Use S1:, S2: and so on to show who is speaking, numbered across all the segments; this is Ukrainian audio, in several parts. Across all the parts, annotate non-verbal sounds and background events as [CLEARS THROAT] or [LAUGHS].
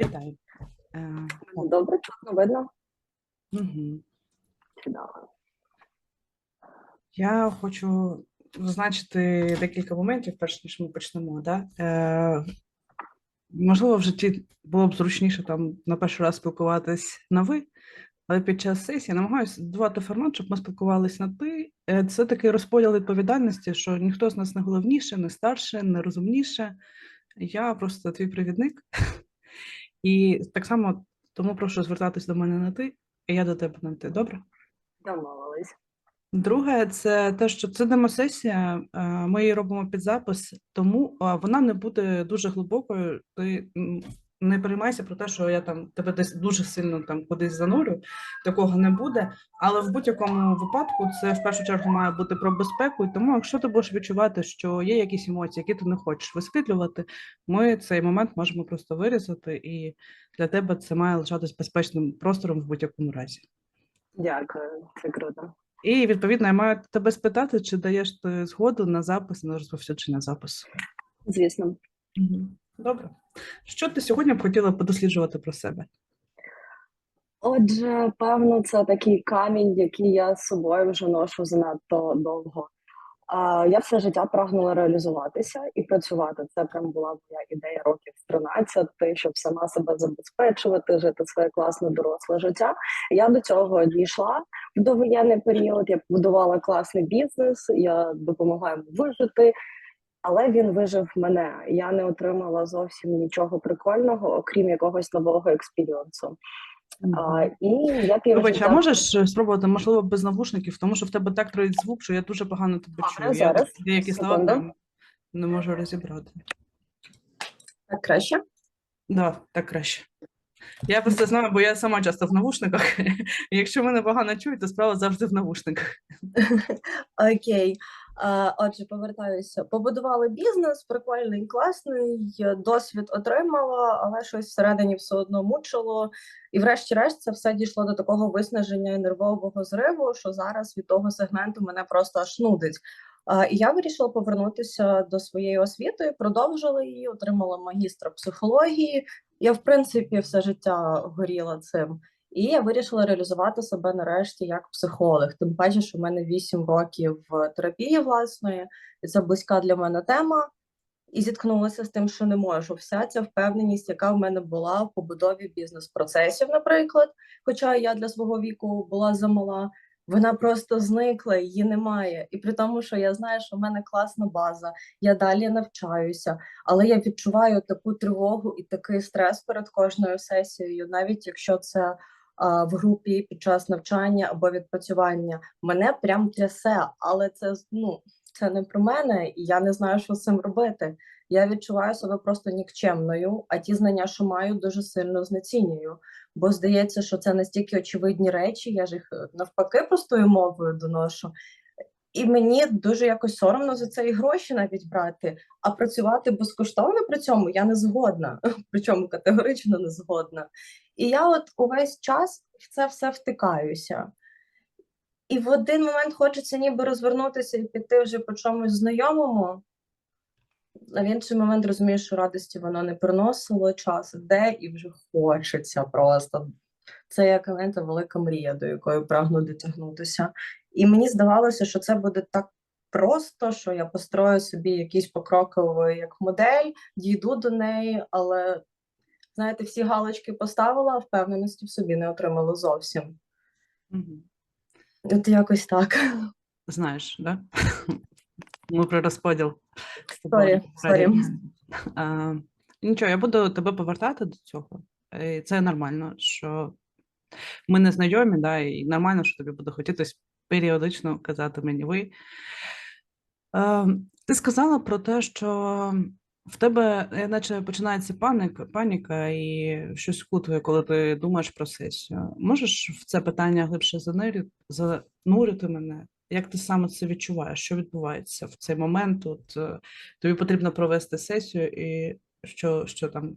S1: Вітаю. Е,
S2: Добре, чутно видно. Чудово.
S1: Я хочу зазначити декілька моментів, перш ніж ми почнемо. Да? Е, можливо, в житті було б зручніше там на перший раз спілкуватись на ви, але під час сесії намагаюся давати формат, щоб ми спілкувалися на ти. Е, Це такий розподіл відповідальності, що ніхто з нас не головніше, не старше, не розумніше. Я просто твій провідник. І так само тому прошу звертатись до мене на ти, і я до тебе на ти. Добре?
S2: Домовились.
S1: Друге, це те, що це демосесія, е, ми її робимо під запис, тому вона не буде дуже глибокою. Ти не переймайся про те, що я там тебе десь дуже сильно там кудись занурю. Такого не буде. Але в будь-якому випадку це в першу чергу має бути про безпеку. І тому, якщо ти будеш відчувати, що є якісь емоції, які ти не хочеш висвітлювати, ми цей момент можемо просто вирізати, і для тебе це має лишатись безпечним простором в будь-якому разі.
S2: Дякую, це круто.
S1: І відповідно я маю тебе спитати, чи даєш ти згоду на запис на розповсюдження запису.
S2: Звісно.
S1: Добре. Що ти сьогодні б хотіла подосліджувати про себе?
S2: Отже, певно, це такий камінь, який я з собою вже ношу занадто довго. А, я все життя прагнула реалізуватися і працювати. Це прям була моя ідея років з 13, щоб сама себе забезпечувати, жити своє класне доросле життя. Я до цього дійшла в довоєнний період. Я побудувала класний бізнес, я допомогла йому вижити. Але він вижив мене. Я не отримала зовсім нічого прикольного, окрім якогось нового експіріонсу. А, і я
S1: Вибач, а можеш е, спробувати, можливо, без навушників, тому що в тебе так троїть звук, що я дуже погано тебе чую. Я деякі слова
S2: Секунду.
S1: не можу розібрати.
S2: Так краще?
S1: Да, так краще. Я просто знаю, бо я сама часто в навушниках. [LAUGHS] Якщо мене погано чують, то справа завжди в навушниках. [LAUGHS]
S3: Окей. А, Отже, повертаюся. Побудували бізнес, прикольний, класний, досвід отримала, але щось всередині все одно мучило. І врешті-решт це все дійшло до такого виснаження і нервового зриву, що зараз від того сегменту мене просто аж нудить. І я вирішила повернутися до своєї освіти, продовжила її, отримала магістра психології. Я, в принципі, все життя горіла цим. І я вирішила реалізувати себе нарешті як психолог. Тим паче, що в мене 8 років терапії власної, і це близька для мене тема. І зіткнулася з тим, що не можу. Вся ця впевненість, яка в мене була в побудові бізнес-процесів, наприклад, хоча я для свого віку була замала, вона просто зникла, її немає. І при тому, що я знаю, що в мене класна база, я далі навчаюся, але я відчуваю таку тривогу і такий стрес перед кожною сесією, навіть якщо це в групі під час навчання або відпрацювання. Мене прям трясе, але це ну це не про мене, і я не знаю, що з цим робити. Я відчуваю себе просто нікчемною, а ті знання, що маю, дуже сильно знецінюю. Бо здається, що це настільки очевидні речі, я ж їх е, навпаки простою мовою доношу. І мені дуже якось соромно за це і гроші навіть брати, а працювати безкоштовно при цьому я не згодна, [LAUGHS] причому категорично не згодна. І я от увесь час в це все втикаюся. І в один момент хочеться ніби розвернутися і піти вже по чомусь знайомому, а в інший момент розумієш, що радості воно не приносило, час іде і вже хочеться просто. Це як знаєте, велика мрія, до якої прагну дотягнутися. І мені здавалося, що це буде так просто, що я построю собі якийсь покроковий як модель, дійду до неї, але знаєте, всі галочки поставила, а впевненості в собі не отримала зовсім.
S1: Мгм.
S3: От якось так.
S1: Знаєш, да? [LAUGHS] Ми про розподіл.
S3: сорі.
S1: далі. А, Нічого, я буду тебе повертати до цього. І це нормально, що ми не знайомі, да, і нормально, що тобі буде хотітись періодично казати мені ви. Е, Ти сказала про те, що в тебе е, наче починається паніка, паніка і щось кутує, коли ти думаєш про сесію. Можеш в це питання глибше занурити, занурити мене? Як ти саме це відчуваєш? Що відбувається в цей момент? От, е, тобі потрібно провести сесію, і що, що там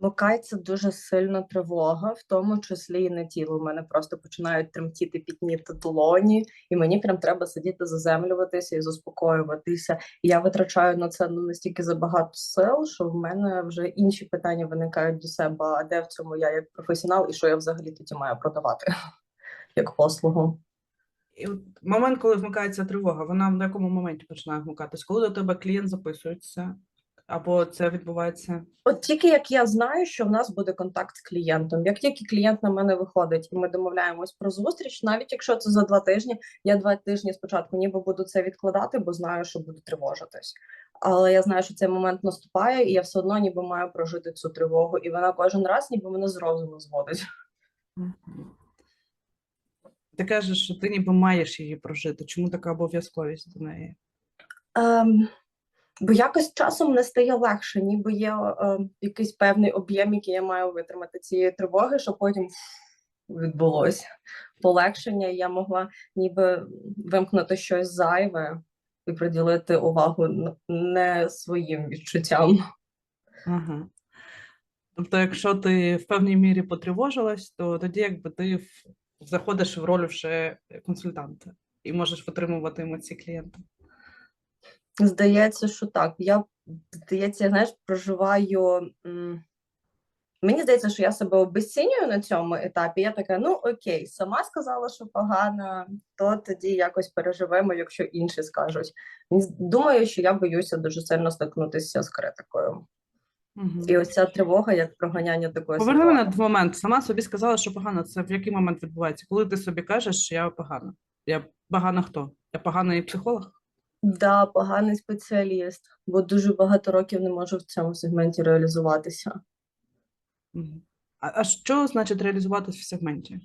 S3: Вмикається дуже сильна тривога, в тому числі і на тіло. У мене просто починають тремтіти пітніти долоні, і мені прям треба сидіти, заземлюватися і заспокоюватися. І я витрачаю на це ну, настільки забагато сил, що в мене вже інші питання виникають до себе. А де в цьому я як професіонал, і що я взагалі тоді маю продавати [LAUGHS] як послугу?
S1: І от момент, коли вмикається тривога, вона на якому моменті починає вмикатись? Коли до тебе клієнт записується, або це відбувається?
S3: От тільки як я знаю, що в нас буде контакт з клієнтом. Як тільки клієнт на мене виходить, і ми домовляємось про зустріч, навіть якщо це за два тижні, я два тижні спочатку ніби буду це відкладати, бо знаю, що буду тривожитись. Але я знаю, що цей момент наступає, і я все одно ніби маю прожити цю тривогу, і вона кожен раз ніби мене з розуму зводить.
S1: Ти кажеш, що ти ніби маєш її прожити. Чому така обов'язковість до неї?
S3: Ем, бо якось часом не стає легше, ніби є ем, якийсь певний об'єм, який я маю витримати цієї тривоги, щоб потім відбулося полегшення, і я могла ніби вимкнути щось зайве і приділити увагу не своїм відчуттям.
S1: Ага. Тобто, якщо ти в певній мірі потривожилась, то тоді якби ти заходиш в роль вже консультанта і можеш витримувати емоції клієнта.
S3: Здається, що так. Я здається, я, знаєш, проживаю. Мені здається, що я себе обесцінюю на цьому етапі. Я така, ну окей, сама сказала, що погано, то тоді якось переживемо, якщо інші скажуть. Думаю, що я боюся дуже сильно стикнутися з критикою.
S1: Мгм.
S3: І ось ця тривога, як проганяння такої
S1: Поверни мене в момент. Сама собі сказала, що погано. Це в який момент відбувається? Коли ти собі кажеш, що я погана? Я погана хто? Я поганий психолог?
S3: Да, поганий спеціаліст, бо дуже багато років не можу в цьому сегменті реалізуватися.
S1: Мгм. А, а що значить реалізуватись в сегменті?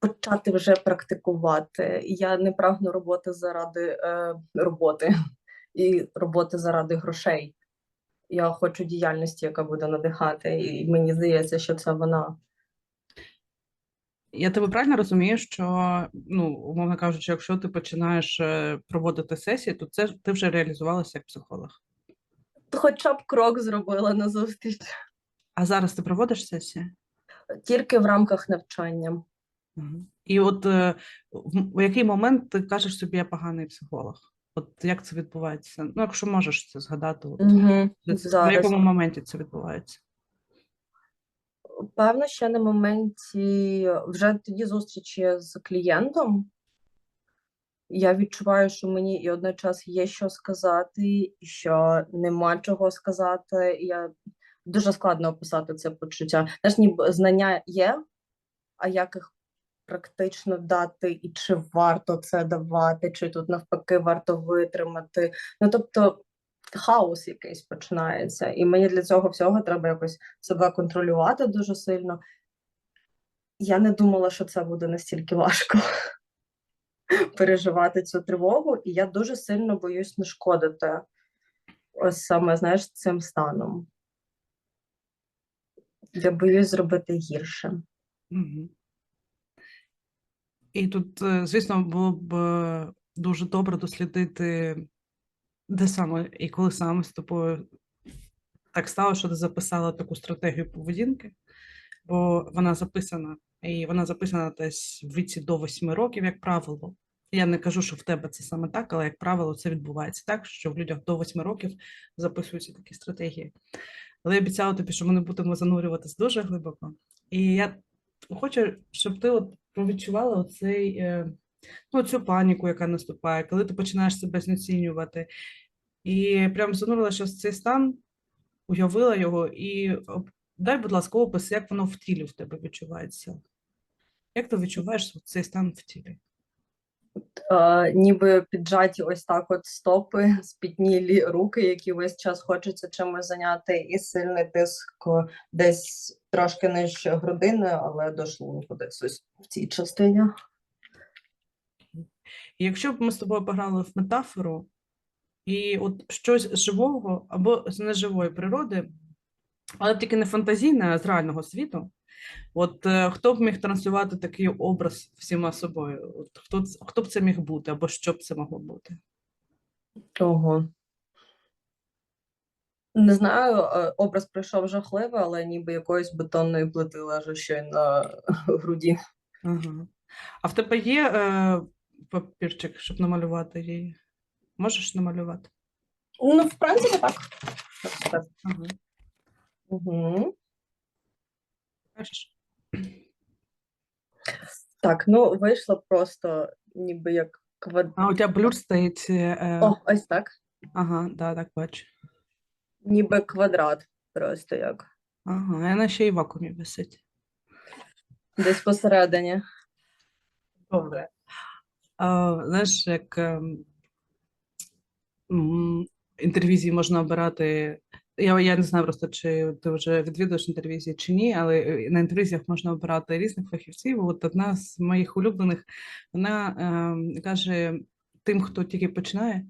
S3: почати вже практикувати. Я не прагну роботи заради е, роботи і роботи заради грошей. Я хочу діяльності, яка буде надихати, і мені здається, що це вона.
S1: Я тебе правильно розумію, що, ну, умовно кажучи, якщо ти починаєш е, проводити сесії, то це ти вже реалізувалася як психолог.
S3: Хоча б крок зробила на зустріч
S1: А зараз ти проводиш сесії?
S3: тільки в рамках навчання.
S1: І от е, в який момент ти кажеш собі, я поганий психолог? От як це відбувається? Ну, якщо можеш це згадати, от,
S3: Угу.
S1: в якому моменті це відбувається?
S3: Певно, ще на моменті вже тоді зустрічі з клієнтом. Я відчуваю, що мені і одночас є що сказати, і що нема чого сказати. Я дуже складно описати це почуття. Знаєш, ніби знання є, а як їх практично дати, і чи варто це давати, чи тут навпаки варто витримати. Ну тобто хаос якийсь починається, і мені для цього всього треба якось себе контролювати дуже сильно. Я не думала, що це буде настільки важко [LAUGHS] переживати цю тривогу, і я дуже сильно боюсь нашкодити ось саме, знаєш, цим станом. Я боюсь зробити гірше.
S1: І тут, е, звісно, було б е, дуже добре дослідити, де саме і коли саме з тобою так стало, що ти записала таку стратегію поведінки, бо вона записана, і вона записана десь в віці до 8 років, як правило. Я не кажу, що в тебе це саме так, але як правило, це відбувається так, що в людях до 8 років записуються такі стратегії. Але я обіцяла тобі, що ми не будемо занурюватись дуже глибоко. І я хочу, щоб ти от відчувала оцей, е, ну, цю паніку, яка наступає, коли ти починаєш себе знецінювати. І прям занурилася в цей стан, уявила його, і дай, будь ласка, опис, як воно в тілі в тебе відчувається. Як ти відчуваєш цей стан в тілі?
S3: Е, ніби піджаті ось так от стопи, [LAUGHS] спітнілі руки, які весь час хочеться чимось зайняти, і сильний тиск десь трошки нижче грудини, але до шлунку десь ось в цій частині.
S1: І якщо б ми з тобою пограли в метафору, і от щось живого або з неживої природи, але тільки не фантазійне, а з реального світу, от е, хто б міг транслювати такий образ всіма собою? От хто, хто б це міг бути, або що б це могло бути?
S3: Ого. Не знаю, е, образ пройшов жахливий, але ніби якоїсь бетонної плити лежу ще на [LAUGHS] груді.
S1: Ага. А в тебе є е, папірчик, щоб намалювати її? Можеш намалювати?
S3: Ну, в принципі, так. Так.
S1: Ага.
S3: Угу. Так, ну вийшло просто ніби як квад...
S1: А у тебе блюр стоїть. Е,
S3: О, ось так.
S1: Ага, да, так бачу.
S3: Ніби квадрат, просто як.
S1: Ага, і вона ще й в вакуумі висить.
S3: Десь посередині.
S1: Добре. Знаєш, як ем, інтервізії можна обирати. Я, я не знаю просто, чи ти вже відвідуєш інтервізії чи ні, але е, на інтервізіях можна обирати різних фахівців. От одна з моїх улюблених, вона ем, каже тим, хто тільки починає,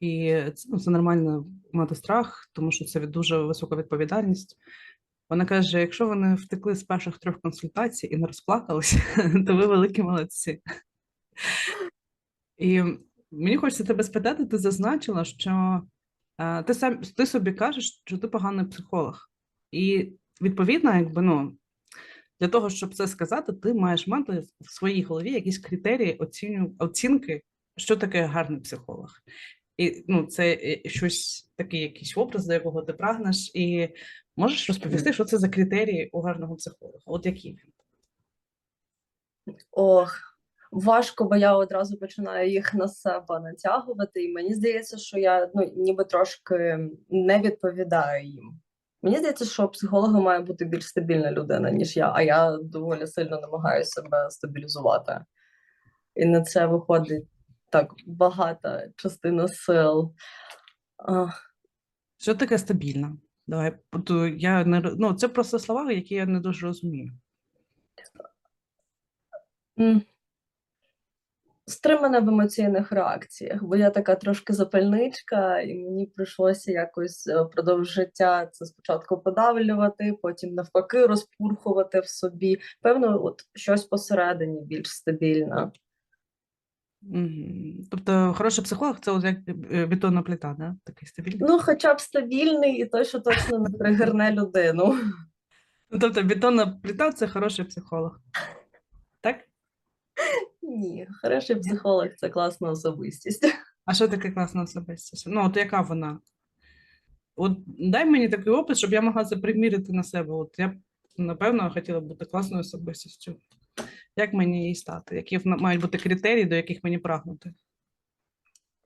S1: і це, ну, це нормально мати страх, тому що це дуже висока відповідальність. Вона каже: якщо вони втекли з перших трьох консультацій і не розплакалися, [LAUGHS] то ви великі молодці. І мені хочеться тебе спитати, ти зазначила, що е, ти сам ти собі кажеш, що ти поганий психолог. І відповідно, якби ну для того, щоб це сказати, ти маєш мати в своїй голові якісь критерії оціню, оцінки, що таке гарний психолог. І ну, це е, щось такий якийсь образ, до якого ти прагнеш, і можеш розповісти, що це за критерії у гарного психолога? От які він?
S3: Ох, важко, бо я одразу починаю їх на себе натягувати, і мені здається, що я ну, ніби трошки не відповідаю їм. Мені здається, що психологом має бути більш стабільна людина, ніж я, а я доволі сильно намагаюся себе стабілізувати. І на це виходить так багата частина сил. А,
S1: Що таке стабільно? Давай, я не ну, це просто слова, які я не дуже розумію.
S3: Стримана в емоційних реакціях, бо я така трошки запальничка, і мені прийшлося якось е, впродовж життя це спочатку подавлювати, потім навпаки розпурхувати в собі. Певно, от щось посередині більш стабільне.
S1: Мгм. Тобто, хороший психолог це от як е, бетонна плита, да? Такий стабільний.
S3: Ну, хоча б стабільний і той, що точно не тригерне людину.
S1: Ну, тобто, бетонна плита це хороший психолог.
S3: Ні, хороший психолог це класна особистість.
S1: А що таке класна особистість? Ну, от яка вона? От дай мені такий опис, щоб я могла це приміряти на себе. От я б, напевно, хотіла б бути класною особистістю. Як мені її стати? Які мають бути критерії, до яких мені прагнути?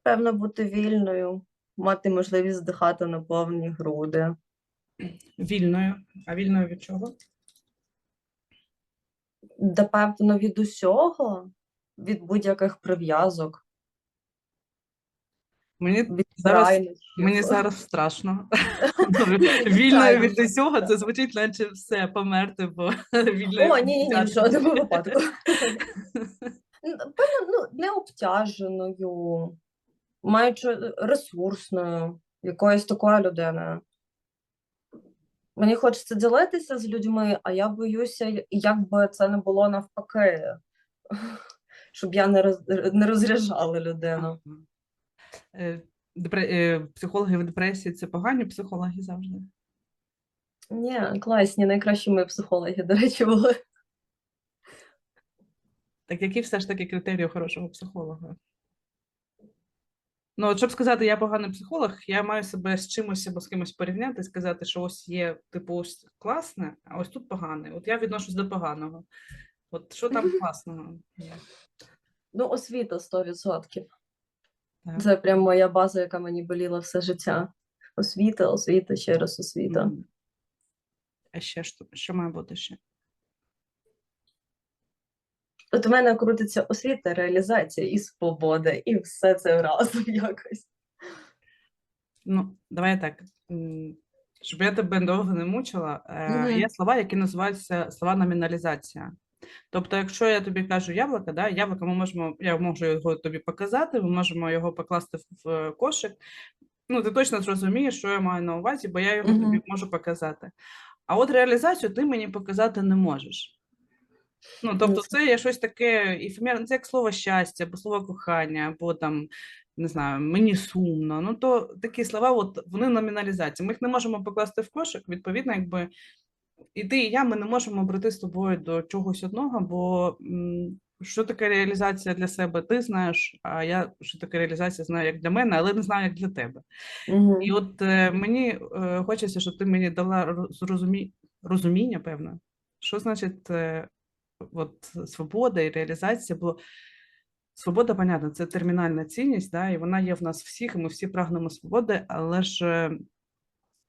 S3: Певно, бути вільною, мати можливість здихати на повні груди.
S1: Вільною. А вільною від чого?
S3: Да, певно, від усього, від будь-яких прив'язок,
S1: Мені
S3: від
S1: Зараз. Мені зараз страшно. [LAUGHS] Вільною від усього, це звучить, наче все, померти, бо [LAUGHS] вільною
S3: О, ні, ні, ні, в жодному [LAUGHS] випадку. Певно, ну, необтяженою, маючи ресурсною, якоюсь такою людиною. Мені хочеться ділитися з людьми, а я боюся, як би це не було навпаки, щоб я не, роз, не розряджала людину.
S1: Е, депре- е, Психологи в депресії це погані психологи завжди.
S3: Ні, класні, найкращі мої психологи, до речі, були.
S1: Так які все ж таки критерії хорошого психолога? Ну, от щоб сказати, я поганий психолог, я маю себе з чимось або з кимось порівняти, сказати, що ось є, типу, ось класне, а ось тут погане. От я відношусь до поганого. От що там [LAUGHS] класного?
S3: Ну, освіта 100%.
S1: Так.
S3: Це прям моя база, яка мені боліла все життя. Освіта, освіта, ще раз освіта.
S1: Мгм. А ще що, що має бути ще?
S3: От у мене крутиться освіта, реалізація і свобода, і все це разом [LAUGHS] якось.
S1: Ну, давай так. м, Щоб я тебе довго не мучила, е,
S3: Мгм.
S1: є слова, які називаються слова номіналізація. Тобто, якщо я тобі кажу яблуко, да, яблуко ми можемо, я можу його тобі показати, ми можемо його покласти в, в кошик. Ну, ти точно зрозумієш, що я маю на увазі, бо я його тобі можу показати. А от реалізацію ти мені показати не можеш. Ну, тобто,
S3: Ну,
S1: це є щось таке ефемерне, це як слово щастя, або слово кохання, або там не знаю, мені сумно. Ну то такі слова, от вони номіналізації. Ми їх не можемо покласти в кошик. Відповідно, якби і ти, і я, ми не можемо прийти з тобою до чогось одного, бо що таке реалізація для себе, ти знаєш, а я що таке реалізація знаю як для мене, але не знаю, як для тебе.
S3: Угу.
S1: І от е, мені е, хочеться, щоб ти мені дала розумі... розуміння, певно, що значить е, от, свобода і реалізація, бо свобода, понятно, це термінальна цінність, да, і вона є в нас всіх, і ми всі прагнемо свободи, але ж е,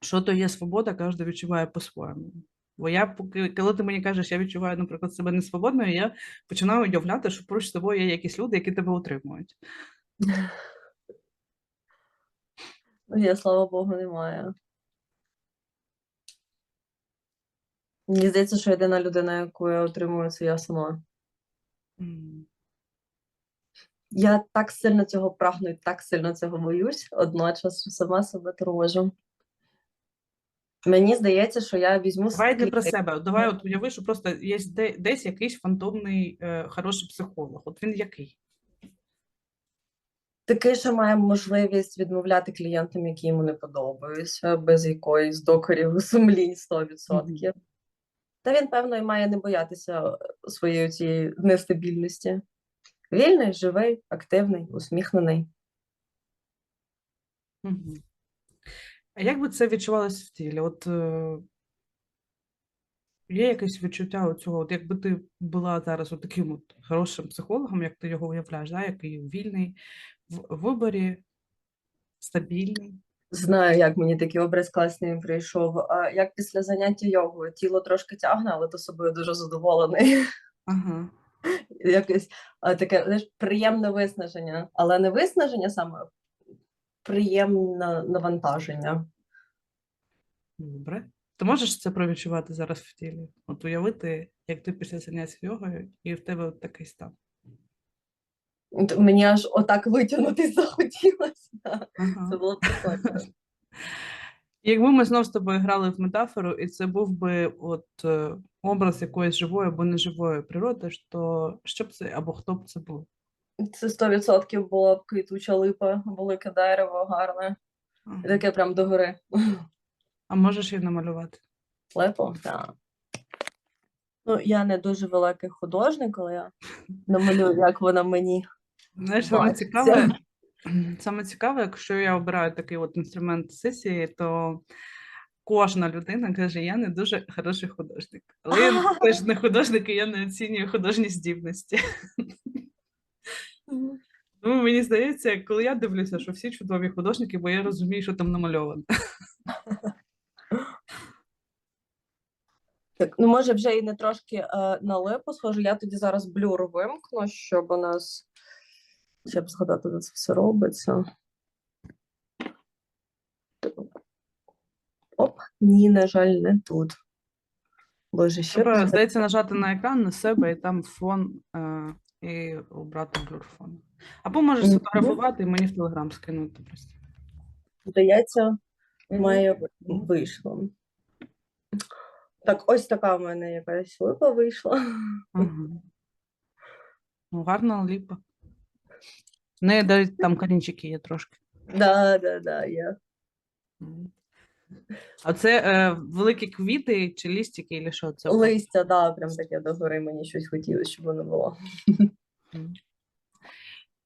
S1: що то є свобода, кожен відчуває по-своєму. Бо я, поки, коли ти мені кажеш, я відчуваю, наприклад, себе несвободною, я починаю уявляти, що поруч з тобою є якісь люди, які тебе утримують.
S3: Ну, я, слава Богу, немає. Мені здається, що єдина людина, яку я отримую, це я сама.
S1: М.
S3: Я так сильно цього прагну і так сильно цього боюсь, одночасно сама себе тривожу. Мені здається, що я візьму
S1: Давай не про себе. Давай от уяви, що просто є де- десь якийсь фантомний е, хороший психолог. От він який?
S3: такий, що має можливість відмовляти клієнтам, які йому не подобаються, без якоїсь докорів сумлінь 100%. Та він, певно, і має не боятися своєї цієї нестабільності. Вільний, живий, активний, усміхнений.
S1: Мгм. А як би це відчувалося в тілі? От е, є якесь відчуття цього, от якби ти була зараз от таким от хорошим психологом, як ти його уявляєш, да? який вільний в виборі, стабільний.
S3: Знаю, як мені такий образ класний прийшов. А як після заняття йогою тіло трошки тягне, але то собою дуже задоволений.
S1: Ага. [LAUGHS]
S3: Якесь таке знаєш, приємне виснаження, але не виснаження саме, приємне навантаження.
S1: Добре. Ти можеш це провідчувати зараз в тілі? От уявити, як ти після заняття йогою, і в тебе от такий стан.
S3: Мені аж отак витягнути захотілося. Це
S1: Ага.
S3: було прикольно. [LAUGHS]
S1: Якби ми знов з тобою грали в метафору, і це був би от е, образ якоїсь живої або неживої природи, то що б це або хто б це був?
S3: Це 100% була б квітуча липа, велике дерево, гарне.
S1: Ага.
S3: І таке прям догори.
S1: А можеш її намалювати?
S3: Липо, так. Ну, я не дуже великий художник, але я намалюю, як вона мені.
S1: Знаєш, саме цікаве, саме цікаве, якщо я обираю такий от інструмент сесії, то кожна людина каже, я не дуже хороший художник. Але я [LAUGHS] теж не художник, і я не оцінюю художні здібності. Тому мені здається, коли я дивлюся, що всі чудові художники, бо я розумію, що там намальовано.
S3: Так, ну може вже і не трошки е, на липу схоже. Я тоді зараз блюр вимкну, щоб у нас щоб згадати, де це все робиться. Оп, ні, на жаль, не тут. Боже, що
S1: Треба, здається, нажати на екран на себе і там фон е, і обрати блюр фон. Або можеш
S3: Мгм.
S1: сфотографувати і мені в телеграм скинути просто.
S3: здається, має вийшло. Так, ось така в мене якась липа вийшла.
S1: Ага. Ну, гарна ліпа. В неї навіть там корінчики є трошки.
S3: Да, да, да, є.
S1: А це е, великі квіти чи лістики, чи що це?
S3: Листя, да, прям таке догори мені щось хотілося, щоб воно було.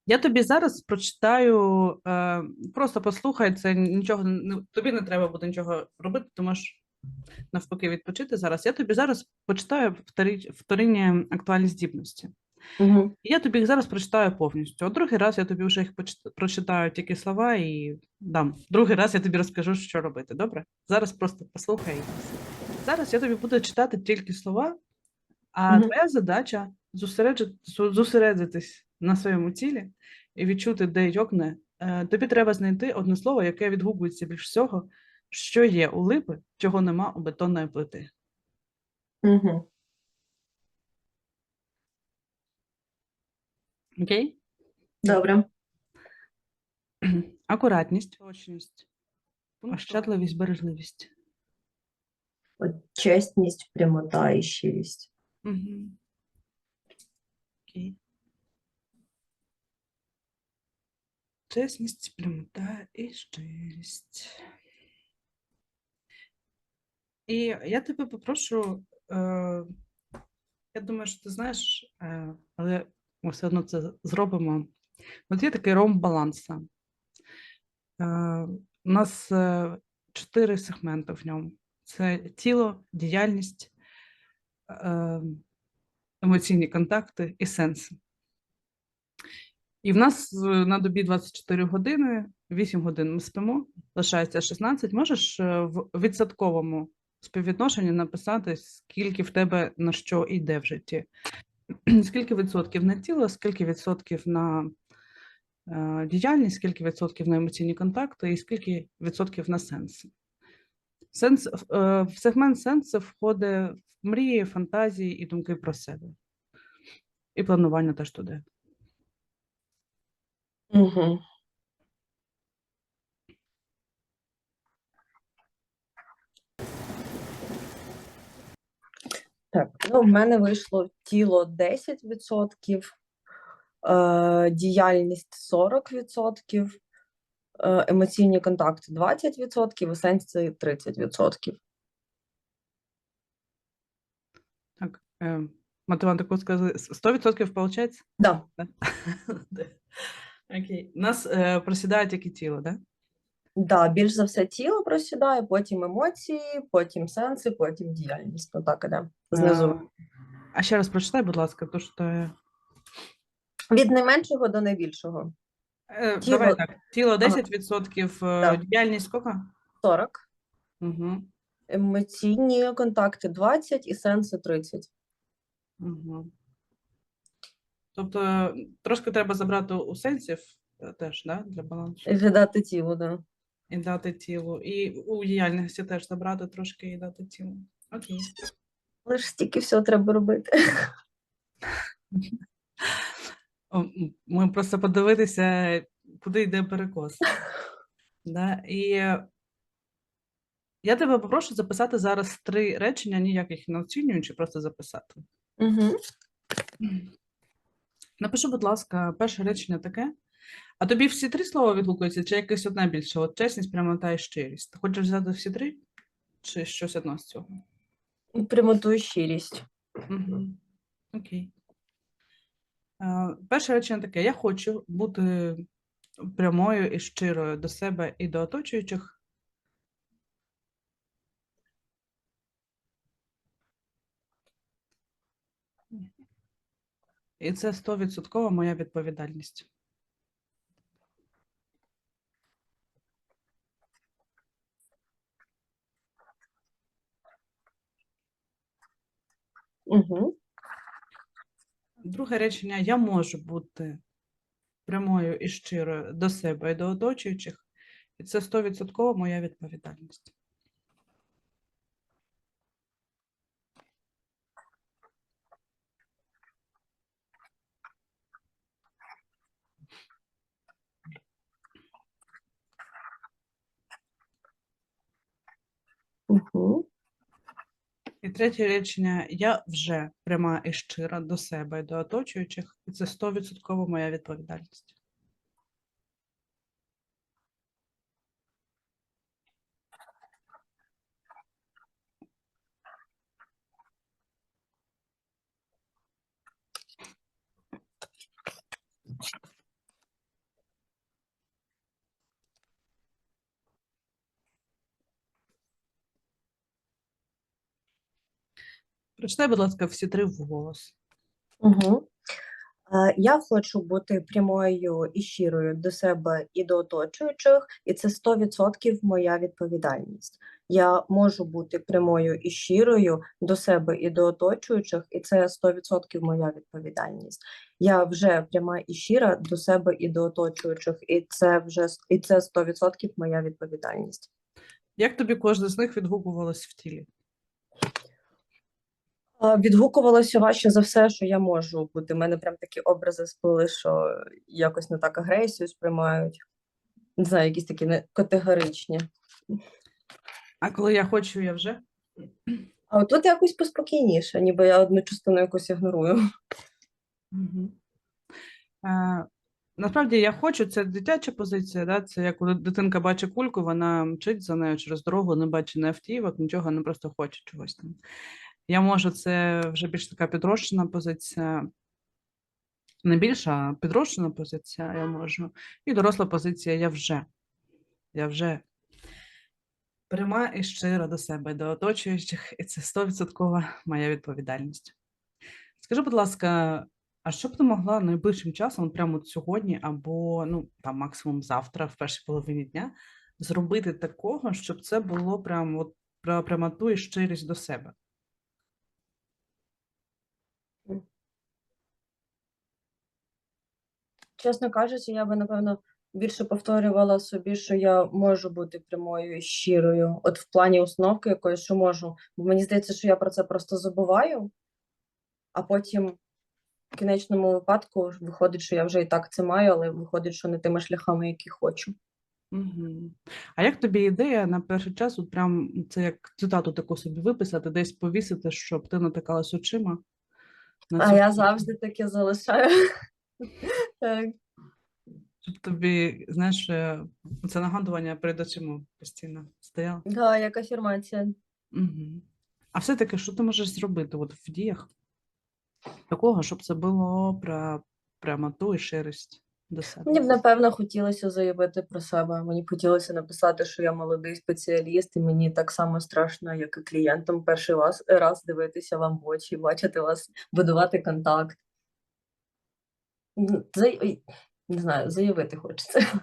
S1: Я тобі зараз прочитаю, е, просто послухай, це нічого не тобі не треба буде нічого робити, ти можеш навпаки відпочити зараз. Я тобі зараз почитаю вторинні актуальні здібності.
S3: Угу.
S1: І Я тобі їх зараз прочитаю повністю. А другий раз я тобі вже їх прочитаю тільки слова і дам. Другий раз я тобі розкажу, що робити. Добре? Зараз просто послухай. Зараз я тобі буду читати тільки слова, а
S3: Мгм.
S1: твоя задача зосереджити- зосередитись на своєму цілі і відчути, де йокне. Е, Тобі треба знайти одне слово, яке відгукується більш всього, що є у липи, чого нема у бетонної плити.
S3: Угу.
S1: Окей?
S3: Добре. [CLEARS THROAT]
S1: Акуратність, точність, ощадливість, бережливість.
S3: От чесність, прямота і щирість.
S1: Угу. Окей. чесність, прямота і щирість. І я тебе попрошу, е, я думаю, що ти знаєш, е, але ми все одно це зробимо. От є такий ромб баланса. Е, у нас е, чотири сегменти в ньому: це тіло, діяльність, е, емоційні контакти і сенси. І в нас на добі 24 години, 8 годин ми спимо, лишається 16. Можеш в відсотковому співвідношенні написати, скільки в тебе на що йде в житті. [CLEARS THROAT] Скільки відсотків на тіло, скільки відсотків на е, діяльність, скільки відсотків на емоційні контакти і скільки відсотків на сенси. Сенс, е, в сегмент сенсу входить мрії, фантазії і думки про себе. І планування теж туди.
S3: Угу. Так, ну в мене вийшло тіло 10%, е, діяльність 40%, е, емоційні контакти 20%, есенції 30%.
S1: Так, е, математику сказали, 100% виходить?
S3: Да. [LAUGHS]
S1: Окей. У нас е, просідає тільки тіло, да?
S3: Да, більш за все тіло просідає, потім емоції, потім сенси, потім діяльність. Ну так іде знизу.
S1: Е, А ще раз прочитай, будь ласка, то що е,
S3: Від найменшого до найбільшого.
S1: е,
S3: тіло-
S1: давай так. Тіло
S3: Ага.
S1: 10%, е,
S3: Так.
S1: діяльність скільки?
S3: 40,
S1: Угу.
S3: емоційні контакти 20 і сенси 30.
S1: Угу. Тобто е, трошки треба забрати у сенсів е, теж, да, для балансу.
S3: Віддати тілу, да.
S1: І дати тілу. І у діяльності теж забрати трошки і дати тілу. Окей.
S3: Але ж стільки всього треба робити.
S1: Ми просто подивитися, куди йде перекос. Да? І я тебе попрошу записати зараз три речення, ніяких не оцінюючи, просто записати.
S3: Угу.
S1: Напиши, будь ласка, перше речення таке. А тобі всі три слова відгукуються, чи якесь одне більше? От чесність, прямота і щирість. Ти хочеш взяти всі три? Чи щось одне з цього?
S3: Прямоту і щирість.
S1: Угу. Окей. Е, Перше речення таке: я хочу бути прямою і щирою до себе і до оточуючих. І це 100% моя відповідальність.
S3: Угу.
S1: Друге речення: я можу бути прямою і щирою до себе і до оточуючих, і це 100% моя відповідальність.
S3: Угу.
S1: І третє речення: я вже пряма і щира до себе і до оточуючих, і це 100% моя відповідальність. Прочитай, будь ласка, всі три вголос.
S3: Угу. Я хочу бути прямою і щирою до себе і до оточуючих, і це 100% моя відповідальність. Я можу бути прямою і щирою до себе і до оточуючих, і це 100% моя відповідальність. Я вже пряма і щира до себе і до оточуючих, і це вже і це 100% моя відповідальність.
S1: Як тобі кожне з них відгукувалось в тілі?
S3: Відгукувалося важче за все, що я можу бути. У мене прям такі образи сплили, що якось не так агресію сприймають. Не знаю, якісь такі не категоричні.
S1: А коли я хочу, я вже?
S3: А от тут якось поспокійніше, ніби я одну частину якусь ігнорую.
S1: Угу. Е, Насправді я хочу, це дитяча позиція, да? це як коли дитинка бачить кульку, вона мчить за нею через дорогу, не бачить не автівок, нічого, вона просто хоче чогось там. Я можу, це вже більш така підрощена позиція, не більша, а підрощена позиція, я можу. І доросла позиція я вже. Я вже пряма і щира до себе, до оточуючих, і це 100% моя відповідальність. Скажи, будь ласка, а що б ти могла найближчим часом, прямо сьогодні, або ну там максимум завтра, в першій половині дня, зробити такого, щоб це було прямо от про прямоту і щирість до себе?
S3: Чесно кажучи, я би, напевно, більше повторювала собі, що я можу бути прямою і щирою, от в плані установки якоїсь, що можу. Бо мені здається, що я про це просто забуваю, а потім в кінечному випадку виходить, що я вже і так це маю, але виходить, що не тими шляхами, які хочу.
S1: Угу. А як тобі ідея на перший час, от прям це як цитату таку собі виписати, десь повісити, щоб ти натикалась очима? на
S3: А я завжди таке залишаю. Так.
S1: Щоб тобі, знаєш, е, це нагадування перед очима постійно стояло.
S3: Да, як афірмація.
S1: Угу. А все-таки, що ти можеш зробити от в діях такого, щоб це було про прямоту і щирість до себе?
S3: Мені б напевно хотілося заявити про себе. Мені б хотілося написати, що я молодий спеціаліст, і мені так само страшно, як і клієнтам, перший раз, раз дивитися вам в очі, бачити вас, будувати контакт. Не знаю, заявити хочеться.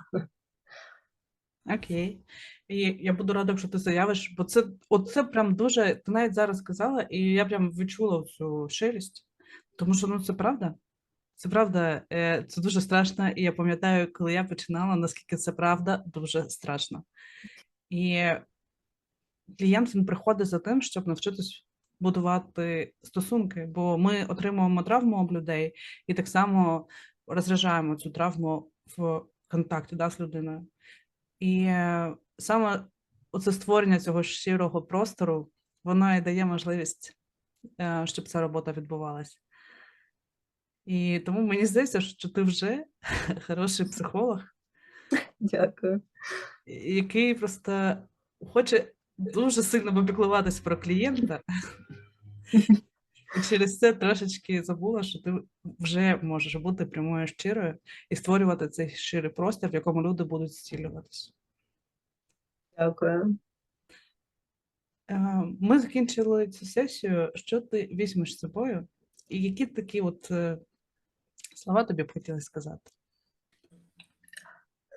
S1: Окей. І я буду рада, якщо ти заявиш, бо це от це прям дуже. Ти навіть зараз сказала, і я прям відчула цю щирість, тому що ну це правда. Це правда, е, це дуже страшно. І я пам'ятаю, коли я починала, наскільки це правда, дуже страшно. І клієнт він приходить за тим, щоб навчитись будувати стосунки, бо ми отримуємо травму об людей і так само розряджаємо цю травму в контакті да, з людиною. І е, саме оце створення цього щирого простору, воно і дає можливість, е, щоб ця робота відбувалася. І тому мені здається, що ти вже [LAUGHS] хороший психолог,
S3: Дякую.
S1: який просто хоче дуже сильно попіклуватись про клієнта. І через це трошечки забула, що ти вже можеш бути прямою щирою і створювати цей щирий простір, в якому люди будуть зцілюватися.
S3: Дякую.
S1: Е, Ми закінчили цю сесію. Що ти візьмеш з собою? І які такі от е, слова тобі б хотілося сказати?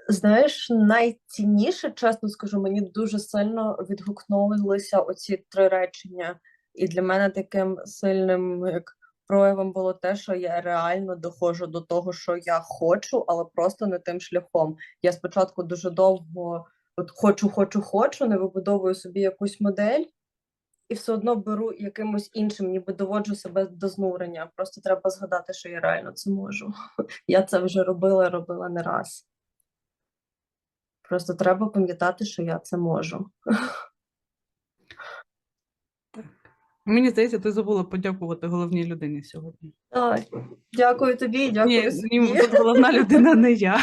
S3: Знаєш, найцінніше, чесно скажу, мені дуже сильно відгукнулися оці три речення. І для мене таким сильним як проявом було те, що я реально доходжу до того, що я хочу, але просто не тим шляхом. Я спочатку дуже довго от хочу, хочу, хочу, не вибудовую собі якусь модель, і все одно беру якимось іншим, ніби доводжу себе до знурення. Просто треба згадати, що я реально це можу. [LAUGHS] Я це вже робила, робила не раз. Просто треба пам'ятати, що я це можу.
S1: Мені здається, ти забула подякувати головній людині сьогодні.
S3: Так, дякую тобі, дякую
S1: Ні, ні, тут головна людина не я.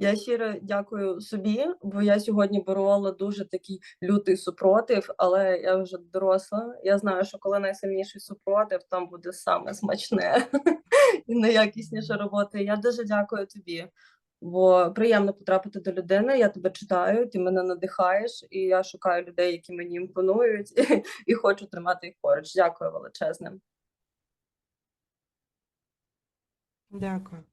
S3: Я щиро дякую собі, бо я сьогодні борола дуже такий лютий супротив, але я вже доросла. Я знаю, що коли найсильніший супротив, там буде саме смачне [LAUGHS] і найякісніша робота. Я дуже дякую тобі, бо приємно потрапити до людини. Я тебе читаю, ти мене надихаєш, і я шукаю людей, які мені імпонують, [LAUGHS] і хочу тримати їх поруч. Дякую величезне.
S1: Дякую.